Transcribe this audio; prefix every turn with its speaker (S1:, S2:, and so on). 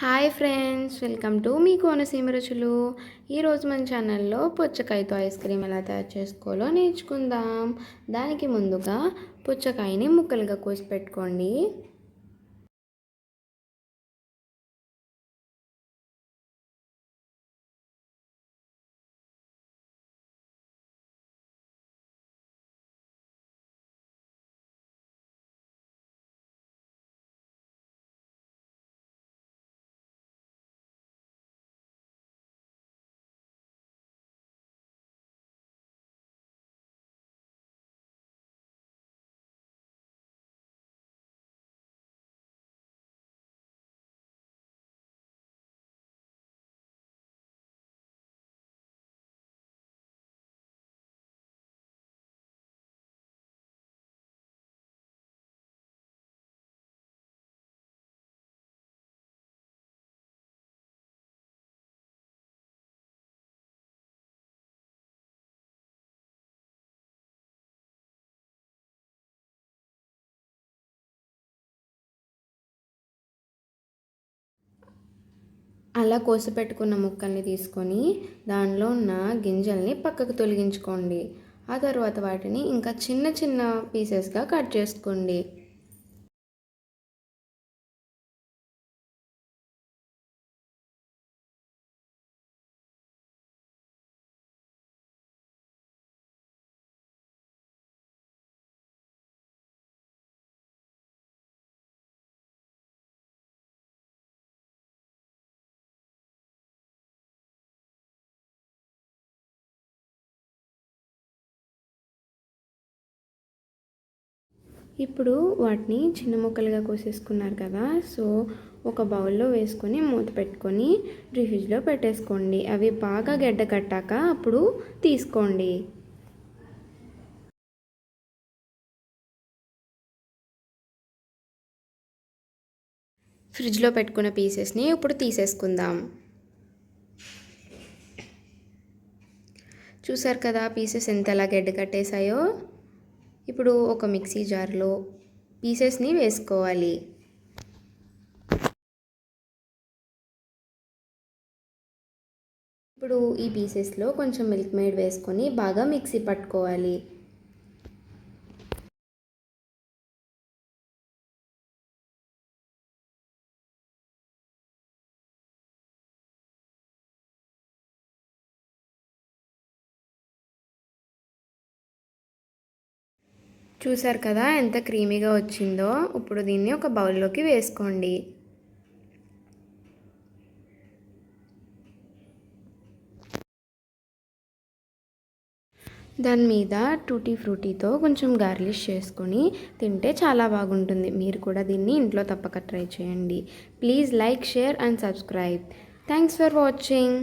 S1: Hi friends welcome to మీ కోనసీమ రుచులు. ఈరోజు మన ఛానల్లో పుచ్చకాయతో ఐస్ క్రీమ్ ఎలా తయారు చేసుకోవాలో నేర్చుకుందాం. దానికి ముందుగా పుచ్చకాయని ముక్కలుగా కోసి పెట్టుకోండి. అలా కోసి పెట్టుకున్న ముక్కల్ని తీసుకొని దానిలో ఉన్న గింజల్ని పక్కకు తొలగించుకోండి. ఆ తర్వాత వాటిని ఇంకా చిన్న చిన్న పీసెస్గా కట్ చేసుకోండి. ఇప్పుడు వాటిని చిన్న ముక్కలుగా కోసేసుకున్నారు కదా సో ఒక బౌల్లో వేసుకొని మూత పెట్టుకొని ఫ్రిడ్జ్లో పెట్టేసుకోండి. అవి బాగా గడ్డ కట్టాక అప్పుడు తీసుకోండి. ఫ్రిడ్జ్లో పెట్టుకున్న పీసెస్ని ఇప్పుడు తీసేసుకుందాం. చూసారు కదా పీసెస్ ఎంత ఎలా గడ్డ కట్టేశాయో? ఇప్పుడు ఒక మిక్సీ జార్లో పీసెస్ని వేసుకోవాలి. ఇప్పుడు ఈ పీసెస్లో కొంచెం మిల్క్ మేడ్ వేసుకొని బాగా మిక్సీ పట్టుకోవాలి. చూసారు కదా ఎంత క్రీమీగా వచ్చిందో. ఇప్పుడు దీన్ని ఒక బౌల్లోకి వేసుకోండి. దాని మీద టూటీ ఫ్రూటీతో కొంచెం గార్లిష్ చేసుకొని తింటే చాలా బాగుంటుంది. మీరు కూడా దీన్ని ఇంట్లో తప్పక ట్రై చేయండి. Please like share and subscribe. Thanks for watching.